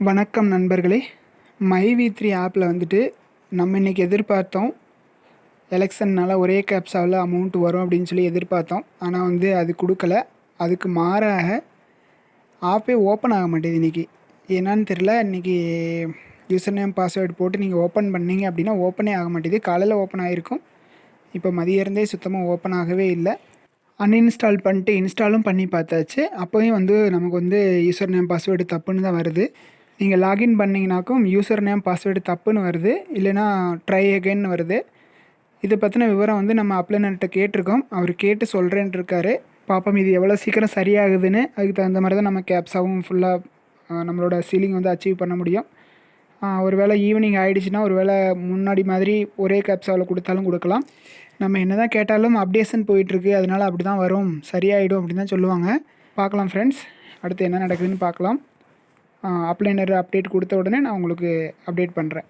வணக்கம் நண்பர்களே. My we three ஆப்பில் வந்துட்டு நம்ம இன்றைக்கி எதிர்பார்த்தோம். எலெக்ஷன்னால் ஒரே கேப்ஸாவில் அமௌண்ட் வரும் அப்படின்னு சொல்லி எதிர்பார்த்தோம். ஆனால் வந்து அது கொடுக்கல. அதுக்கு மாறாக ஆப்பே ஓப்பன் ஆக மாட்டேது இன்றைக்கி என்னன்னு தெரில இன்றைக்கி யூசர் நேம் பாஸ்வேர்டு போட்டு நீங்கள் ஓப்பன் பண்ணீங்க அப்படின்னா ஓப்பனே ஆக மாட்டேது. காலையில் ஓப்பன் ஆகிருக்கும் இப்போ மதியம் இருந்தே சுத்தமாக ஓப்பன் ஆகவே இல்லை. அன்இன்ஸ்டால் பண்ணிட்டு இன்ஸ்டாலும் பண்ணி பார்த்தாச்சு. அப்போயும் வந்து நமக்கு வந்து யூசர் நேம் பாஸ்வேர்டு தப்புன்னு தான் வருது. நீங்கள் லாகின் பண்ணிங்கனாக்கும் யூசர் நேம் பாஸ்வேர்டு தப்புன்னு வருது. இல்லைனா ட்ரை அகைன்னு வருது. இதை பற்றின விவரம் வந்து நம்ம அப்ளைனர்கிட்ட கேட்டிருக்கோம். அவர் கேட்டு சொல்கிறேன்ட்டு இருக்காரு பார்ப்போம் இது எவ்வளோ சீக்கிரம் சரியாகுதுன்னு. அதுக்கு தகுந்த மாதிரி தான் நம்ம கேப்ஸாகவும் ஃபுல்லாக நம்மளோட சீலிங் வந்து அச்சீவ் பண்ண முடியும். ஒரு வேளை ஈவினிங் ஆகிடுச்சுன்னா ஒரு வேளை முன்னாடி மாதிரி ஒரே கேப்ஸாவில் கொடுத்தாலும் கொடுக்கலாம். நம்ம என்ன தான் கேட்டாலும் அப்டேஷன் போயிட்டுருக்கு அதனால் அப்படி தான் வரும். சரியாயிடும் அப்படின்னு தான் சொல்லுவாங்க. பார்க்கலாம் ஃப்ரெண்ட்ஸ் அடுத்து என்ன நடக்குதுன்னு பார்க்கலாம். அப்ளைனர் அப்டேட் கொடுத்த உடனே நான் உங்களுக்கு அப்டேட் பண்ணுறேன்